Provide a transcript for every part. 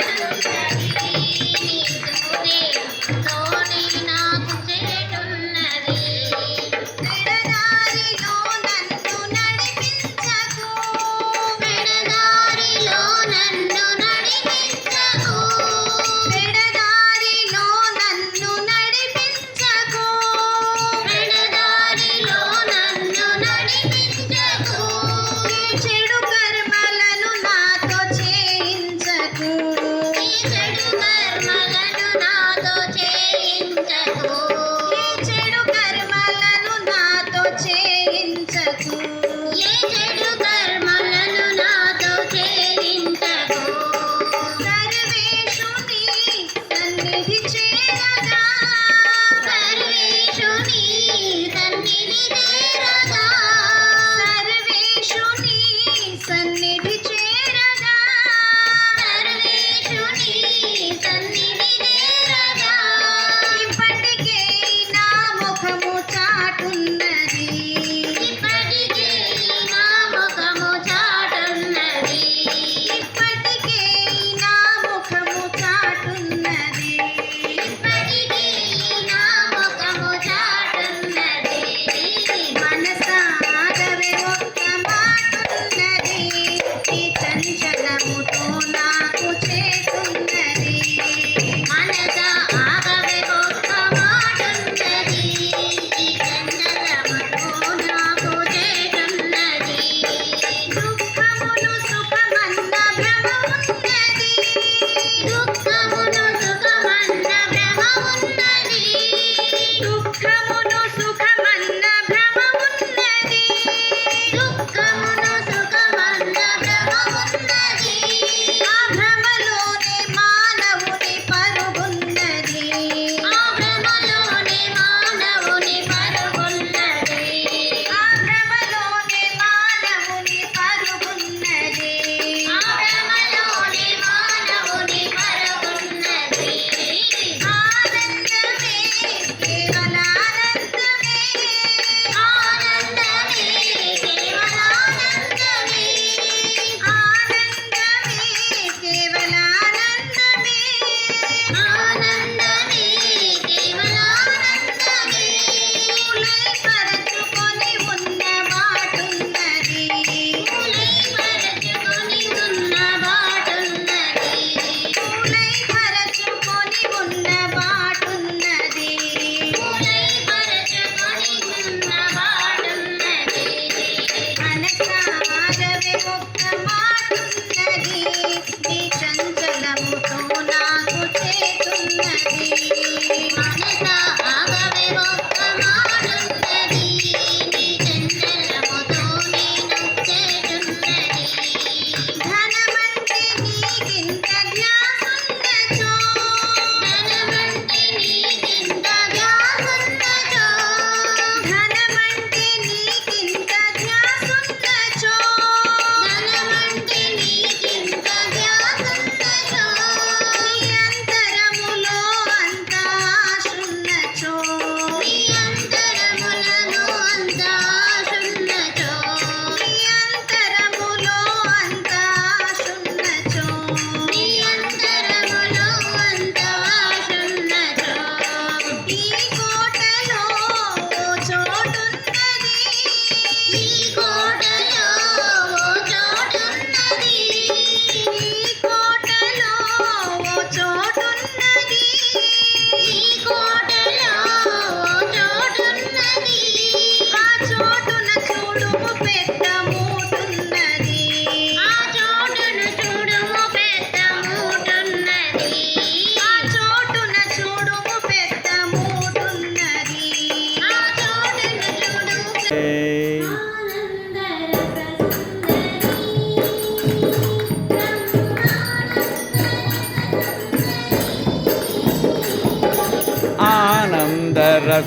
Thank you.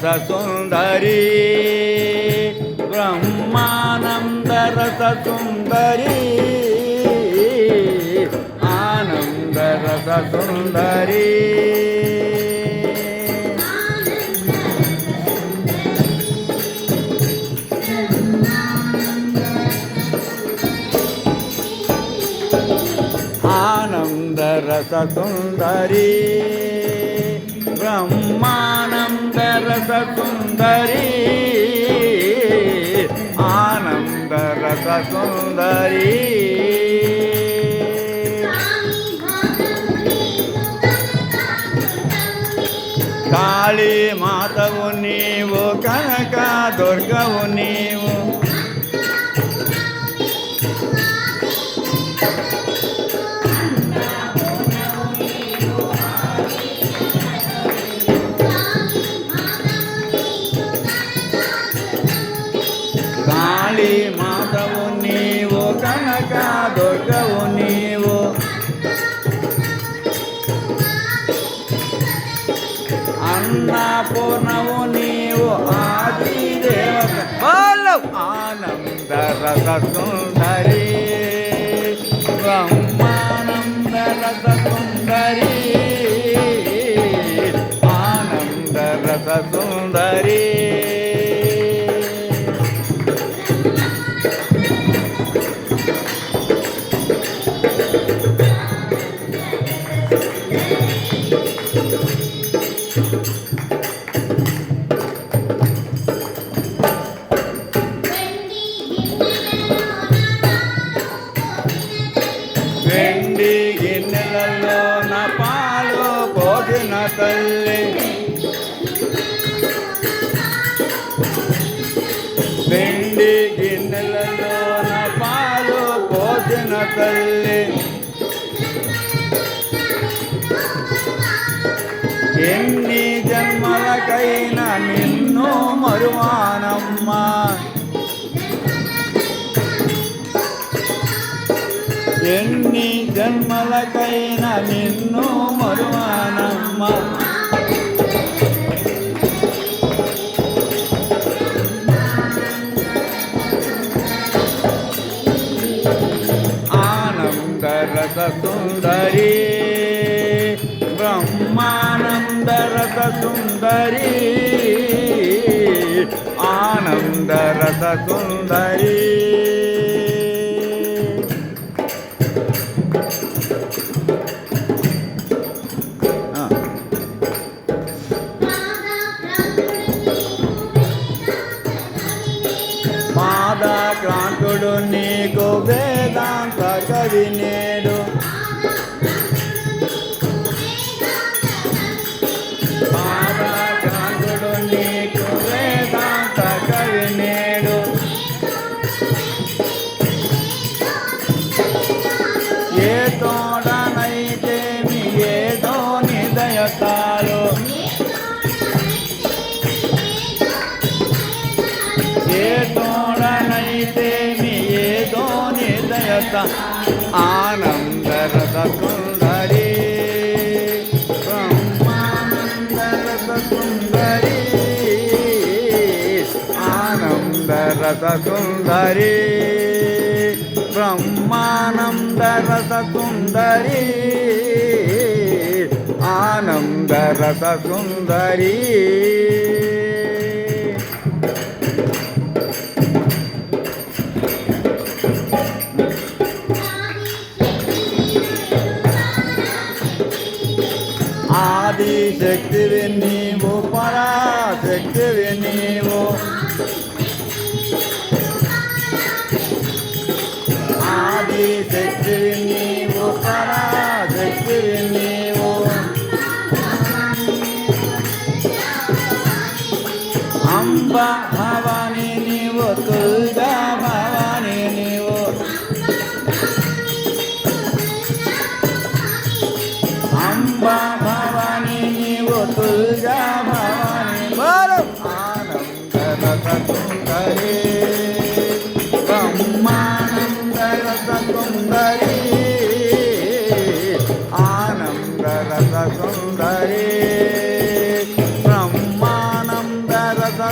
ఆనందరస సుందరి బ్రహ్మానందరస సుందరి ఆనందరస సుందరి ఆనందరస సుందరి బ్రహ్మానందరస సుందరి ఆనందరస సుందరి కాళీ మాతవు నీవు కనక దుర్గవు నీవు అన్నపూర్ణవు నీవు ఆది బాలవ్ ఆనంద రస తల్లి. ఎన్ని జన్మలకైనా నిన్ను మరువానమ్మా. ఎన్ని జన్మలకైనా నిన్ను మరువానమ్మా. సుందరి బ్రహ్మానందరత సుందరి ఆనందరత సుందరి ఆ. పాదక్రాంతుడు నీకు వేదాంత కవి నేడు నిదయత ఆనందరస సుందరి బ్రహ్మానందరస సుందరి ఆనందరస సుందరి బ్రహ్మానందరస సుందరి ఆనందరస సుందరి శక్తివి నీవు పరాశక్తివి నీవు ఆది శక్తివి నీవు పరాశక్తివి నీవు అంబ భవాని నీవు తుల్గా భవాని నీవు అంబ సుందరి బ్రహ్మానంద సుందరి ఆనంద సుందరి బ్రహ్మానంద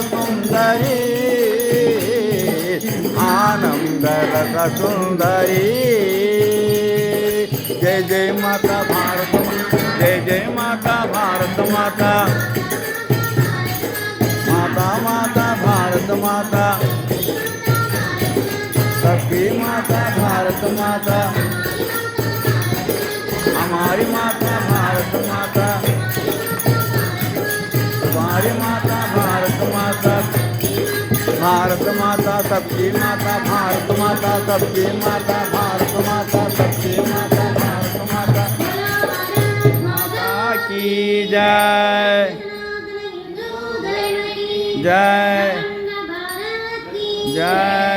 సుందరి ఆనంద సుందరి జయ జయ మాతా माता भारत माता हमारी माता भारत माता हमारी माता भारत माता भारत माता सबकी माता भारत माता सबकी माता भारत माता सबकी माता भारत माता माता की जय जय जय